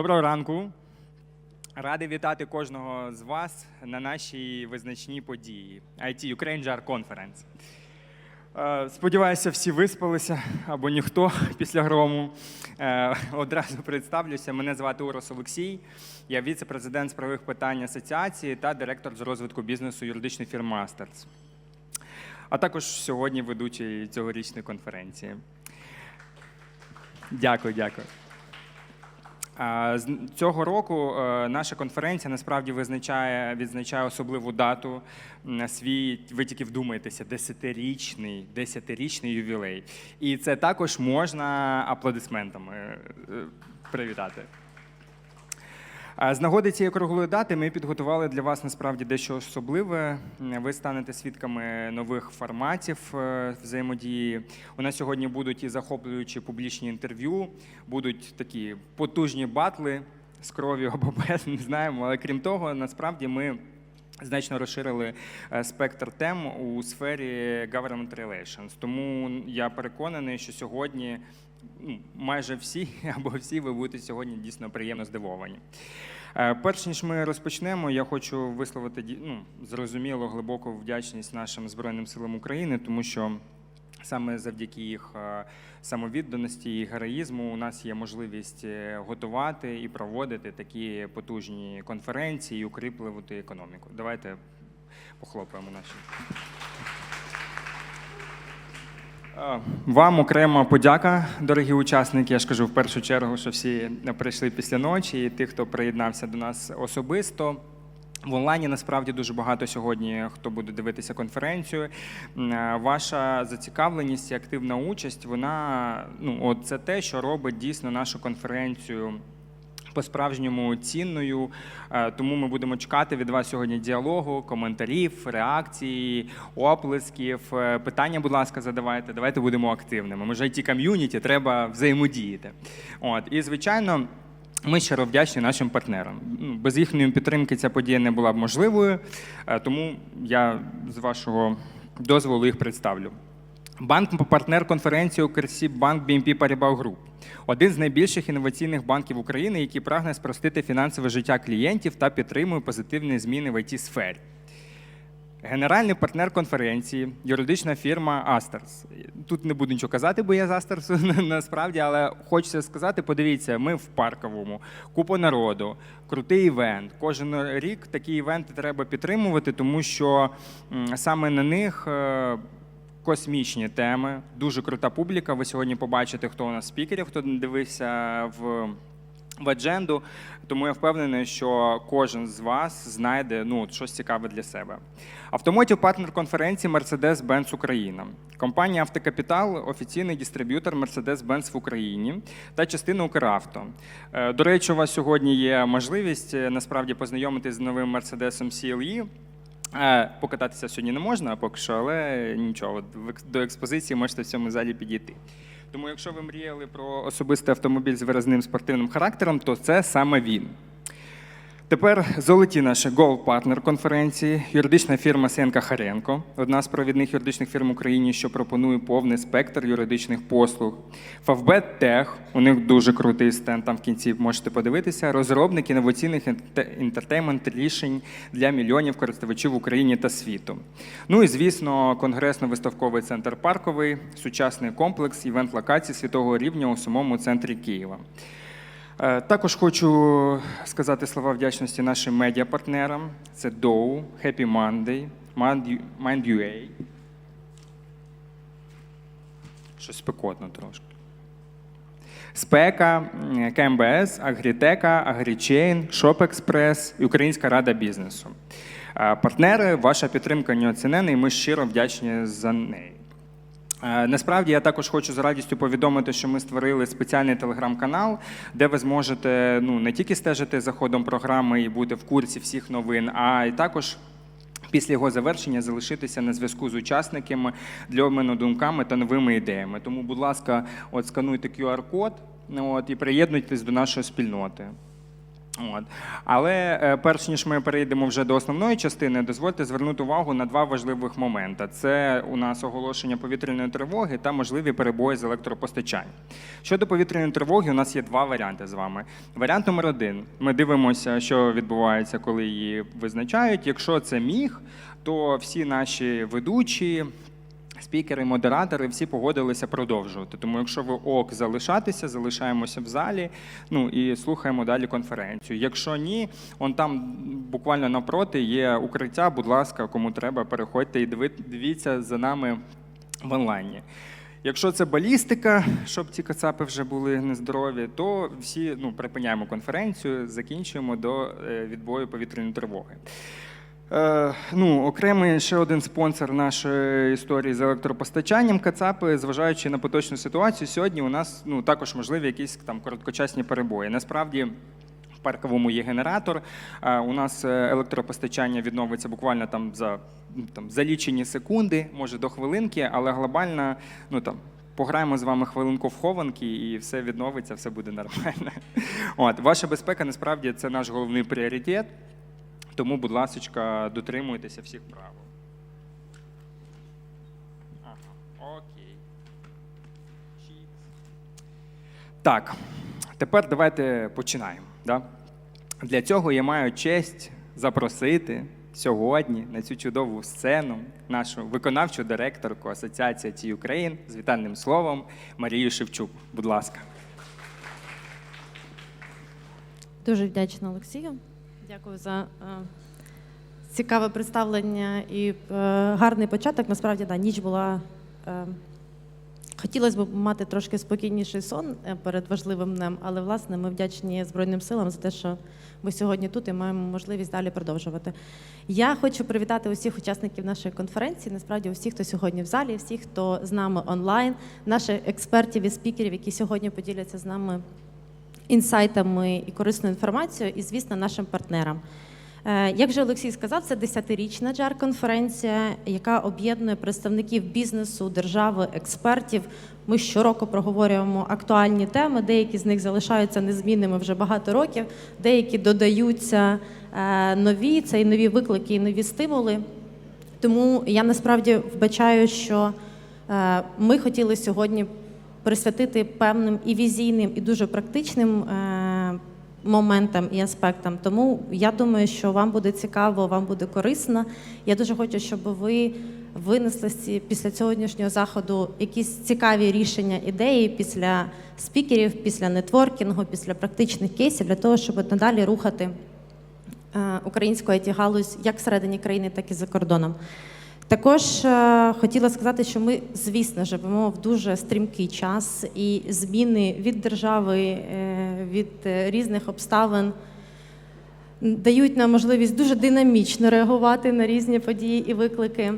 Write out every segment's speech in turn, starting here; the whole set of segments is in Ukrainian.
Доброго ранку. Радий вітати кожного з вас на нашій визначній події IT Ukraine JAR Conference. Е, Сподіваюся, всі виспалися або ніхто після грому. Е, Одразу представлюся. Мене звати Урос Олексій. Я віце-президент з правових питань асоціації та директор з розвитку бізнесу юридичної фірми Мастерс. А також сьогодні ведучий цьогорічної конференції. Дякую, дякую. З Цього року е, наша конференція насправді визначає, відзначає особливу дату на свій, ви тільки вдумайтеся, десятирічний, десятирічний ювілей. І це також можна аплодисментами е, привітати. З нагоди цієї круглої дати ми підготували для вас насправді дещо особливе. Ви станете свідками нових форматів е, взаємодії. У нас сьогодні будуть і захоплюючі публічні інтерв'ю, будуть такі потужні батли з кров'ю або без, не знаємо. Але крім того, насправді ми. Значно розширили е, спектр тем у сфері government relations. Тому я переконаний, що сьогодні майже всі або всі ви будете сьогодні дійсно приємно здивовані. Е, Перш ніж ми розпочнемо, я хочу висловити ну, зрозуміло глибоку вдячність нашим Збройним силам України, тому що саме завдяки їх е, самовідданості і героїзму у нас є можливість е, готувати і проводити такі потужні конференції і укріплювати економіку. Давайте похлопаємо наші. Вам окрема подяка, дорогі учасники. Я ж кажу в першу чергу, що всі прийшли після ночі, і тих, хто приєднався до нас особисто. В онлайні насправді дуже багато сьогодні, хто буде дивитися конференцію. Ваша зацікавленість і активна участь, вона ну, от це те, що робить дійсно нашу конференцію по-справжньому цінною. Е, Тому ми будемо чекати від вас сьогодні діалогу, коментарів, реакцій, оплесків. Е, Питання, будь ласка, задавайте. Давайте будемо активними. Ми ж it ком'юніті, треба взаємодіяти. От і звичайно. Ми щиро вдячні нашим партнерам. Ну, Без їхньої підтримки ця подія не була б можливою, е, тому я з вашого дозволу їх представлю. Банк-партнер конференції Укрсіб-банк BNP Paribas Group – один з найбільших інноваційних банків України, який прагне спростити фінансове життя клієнтів та підтримує позитивні зміни в it сфері Генеральний партнер конференції, юридична фірма Астерс. Тут не буду нічого казати, бо я з Астерсу насправді, але хочеться сказати: подивіться, ми в парковому, купа народу, крутий івент. Кожен рік такі івенти треба підтримувати, тому що саме на них. Космічні теми, дуже крута публіка. Ви сьогодні побачите, хто у нас спікерів, хто не дивився в в адженду. Тому я впевнений, що кожен з вас знайде ну, щось цікаве для себе. Автомотів партнер конференції Mercedes-Benz Україна. Компанія Автокапітал офіційний дистриб'ютор Mercedes-Benz в Україні та частина Укравто. Е, До речі, у вас сьогодні є можливість е, насправді познайомитись з новим Mercedes CLE. Е, Покататися сьогодні не можна поки що, але нічого, до експозиції можете в цьому залі підійти. Тому, якщо ви мріяли про особистий автомобіль з виразним спортивним характером, то це саме він. Тепер золоті наші Gold партнер конференції, юридична фірма Сенка Харенко, одна з провідних юридичних фірм в Україні, що пропонує повний спектр юридичних послуг. Favbet Tech, у них дуже крутий стенд, там в кінці можете подивитися. Розробник інноваційних інтертеймент рішень для мільйонів користувачів в Україні та світу. Ну і звісно, конгресно-виставковий центр парковий, сучасний комплекс, івент локацій світового рівня у самому центрі Києва. Е, Також хочу сказати слова вдячності нашим медіапартнерам. Це Dow, Happy Monday, Mind.ua. Щось спекотно трошки. Спека, КМБС, Агрітека, Агрічейн, Шопекспрес і Українська рада бізнесу. Е, Партнери, ваша підтримка неоцінена, і ми щиро вдячні за неї. Е, Насправді я також хочу з радістю повідомити, що ми створили спеціальний телеграм-канал, де ви зможете ну не тільки стежити за ходом програми і бути в курсі всіх новин, а й також. Після його завершення залишитися на зв'язку з учасниками для обміну думками та новими ідеями. Тому, будь ласка, от скануйте QR-код ну, от, і приєднуйтесь до нашої спільноти. От. Але е, перш ніж ми перейдемо вже до основної частини, дозвольте звернути увагу на два важливих моменти: це у нас оголошення повітряної тривоги та можливі перебої з електропостачанням. Щодо повітряної тривоги, у нас є два варіанти з вами. Варіант номер один: ми дивимося, що відбувається, коли її визначають. Якщо це міг, то всі наші ведучі. Спікери, модератори всі погодилися продовжувати. Тому, якщо ви ок залишатися, залишаємося в залі. Ну і слухаємо далі конференцію. Якщо ні, он там буквально навпроти є укриття. Будь ласка, кому треба, переходьте і дивіться за нами в онлайні. Якщо це балістика, щоб ці кацапи вже були нездорові, то всі ну, припиняємо конференцію, закінчуємо до е, відбою повітряної тривоги. Е, ну, окремий ще один спонсор нашої історії з електропостачанням Кацапи, зважаючи на поточну ситуацію, сьогодні у нас ну, також можливі якісь там короткочасні перебої. Насправді. В парковому є генератор. У нас е, електропостачання відновиться буквально там за ну, там за лічені секунди, може до хвилинки, але глобально, ну там. Пограємо з вами хвилинку в хованки, і все відновиться, все буде нормально. От ваша безпека насправді це наш головний пріоритет. Тому, будь ласка, дотримуйтеся всіх правил. Ага, окей. Так, тепер давайте починаємо. Да? Для цього я маю честь запросити сьогодні на цю чудову сцену нашу виконавчу директорку Асоціації ті Україн з вітальним словом Марію Шевчук. Будь ласка. Дуже вдячна Олексію. Дякую за е, цікаве представлення і е, гарний початок. Насправді, да, ніч була. Е, хотілося б мати трошки спокійніший сон перед важливим днем, але власне ми вдячні Збройним силам за те, що ми сьогодні тут і маємо можливість далі продовжувати. Я хочу привітати усіх учасників нашої конференції. Насправді, усіх, хто сьогодні в залі, всіх, хто з нами онлайн, наших експертів і спікерів, які сьогодні поділяться з нами інсайтами і корисною інформацією, і, звісно, нашим партнерам. Е, Як вже Олексій сказав, це 10-річна джар-конференція, яка об'єднує представників бізнесу, держави, експертів. Ми щороку проговорюємо актуальні теми. Деякі з них залишаються незмінними вже багато років, деякі додаються е, нові. Це і нові виклики, і нові стимули. Тому я насправді вбачаю, що е, ми хотіли сьогодні присвятити певним і візійним, і дуже практичним е, моментам і аспектам. Тому я думаю, що вам буде цікаво, вам буде корисно. Я дуже хочу, щоб ви винесли після сьогоднішнього заходу якісь цікаві рішення, ідеї після спікерів, після нетворкінгу, після практичних кейсів для того, щоб надалі рухати е, українську it галузь як всередині країни, так і за кордоном. Також е, хотіла сказати, що ми, звісно, живемо в дуже стрімкий час, і зміни від держави, е, від е, різних обставин дають нам можливість дуже динамічно реагувати на різні події і виклики.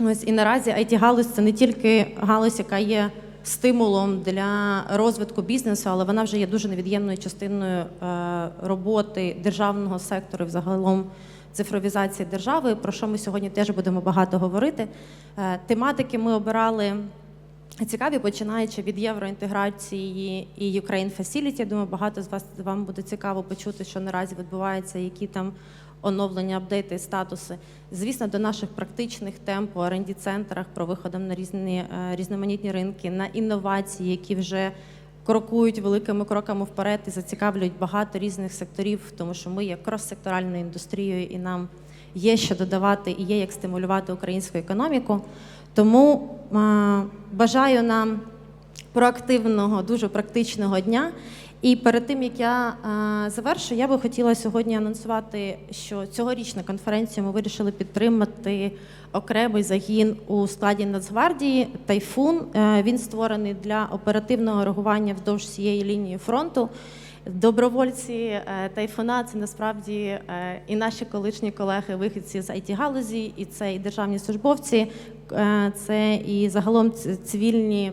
Ось і наразі it галузь це не тільки галузь, яка є стимулом для розвитку бізнесу, але вона вже є дуже невід'ємною частиною роботи державного сектору, взагалом цифровізації держави, про що ми сьогодні теж будемо багато говорити. Е, Тематики ми обирали цікаві, починаючи від євроінтеграції і Ukraine Facility. Я думаю, багато з вас вам буде цікаво почути, що наразі відбувається, які там оновлення, апдейти, статуси. Звісно, до наших практичних тем по rd центрах про виходом на різні е, різноманітні ринки, на інновації, які вже крокують великими кроками вперед і зацікавлюють багато різних секторів, тому що ми є крос-секторальною індустрією, і нам є що додавати і є як стимулювати українську економіку. Тому бажаю нам проактивного, дуже практичного дня. І перед тим як я е, завершу, я би хотіла сьогодні анонсувати, що цьогорічну конференцію ми вирішили підтримати окремий загін у складі Нацгвардії Тайфун. Е, він створений для оперативного реагування вздовж всієї лінії фронту. Добровольці е, Тайфуна це насправді і наші колишні колеги, вихідці з it галузі, і це і державні службовці, це і загалом цивільні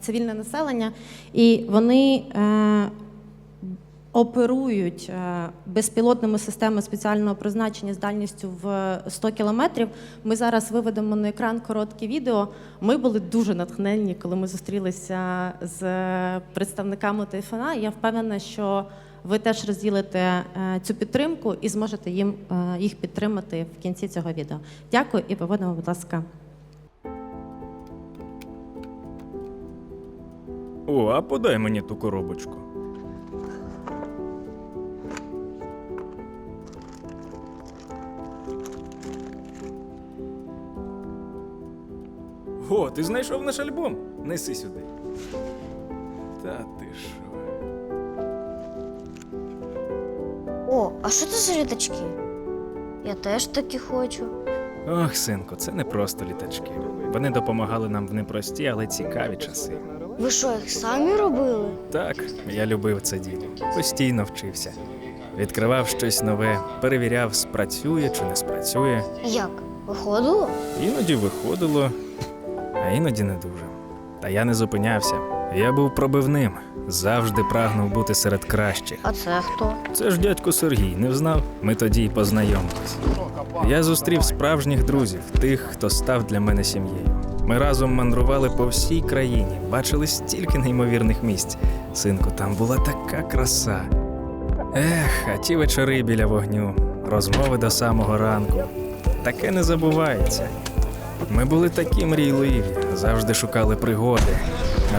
цивільне населення, і вони е, оперують е, безпілотними системами спеціального призначення з дальністю в 100 кілометрів. Ми зараз виведемо на екран коротке відео. Ми були дуже натхненні, коли ми зустрілися з представниками Тайфуна. Я впевнена, що ви теж розділите е, цю підтримку і зможете їм їх підтримати в кінці цього відео. Дякую і поводимо, будь ласка. О, а подай мені ту коробочку. О, ти знайшов наш альбом? Неси сюди. Та ти що? О, а що це за літачки? Я теж такі хочу. Ох, синку, це не просто літачки. Вони допомагали нам в непрості, але цікаві часи. Ви що, їх самі робили? Так, я любив це діло. Постійно вчився. Відкривав щось нове, перевіряв, спрацює чи не спрацює. Як? Виходило? Іноді виходило, а іноді не дуже. Та я не зупинявся. Я був пробивним, завжди прагнув бути серед кращих. А це хто? Це ж дядько Сергій не взнав. Ми тоді й познайомились. Я зустрів справжніх друзів, тих, хто став для мене сім'єю. Ми разом мандрували по всій країні, бачили стільки неймовірних місць. Синку, там була така краса. Ех, а ті вечори біля вогню, розмови до самого ранку. Таке не забувається. Ми були такі мрійливі, завжди шукали пригоди,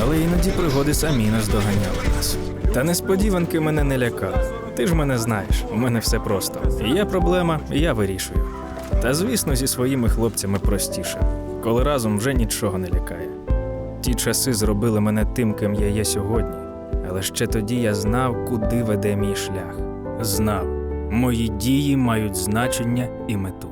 але іноді пригоди самі нас доганяли нас. Та несподіванки мене не лякали. Ти ж мене знаєш, у мене все просто. Є проблема, я вирішую. Та звісно, зі своїми хлопцями простіше, коли разом вже нічого не лякає. Ті часи зробили мене тим, ким я є сьогодні, але ще тоді я знав, куди веде мій шлях. Знав, мої дії мають значення і мету.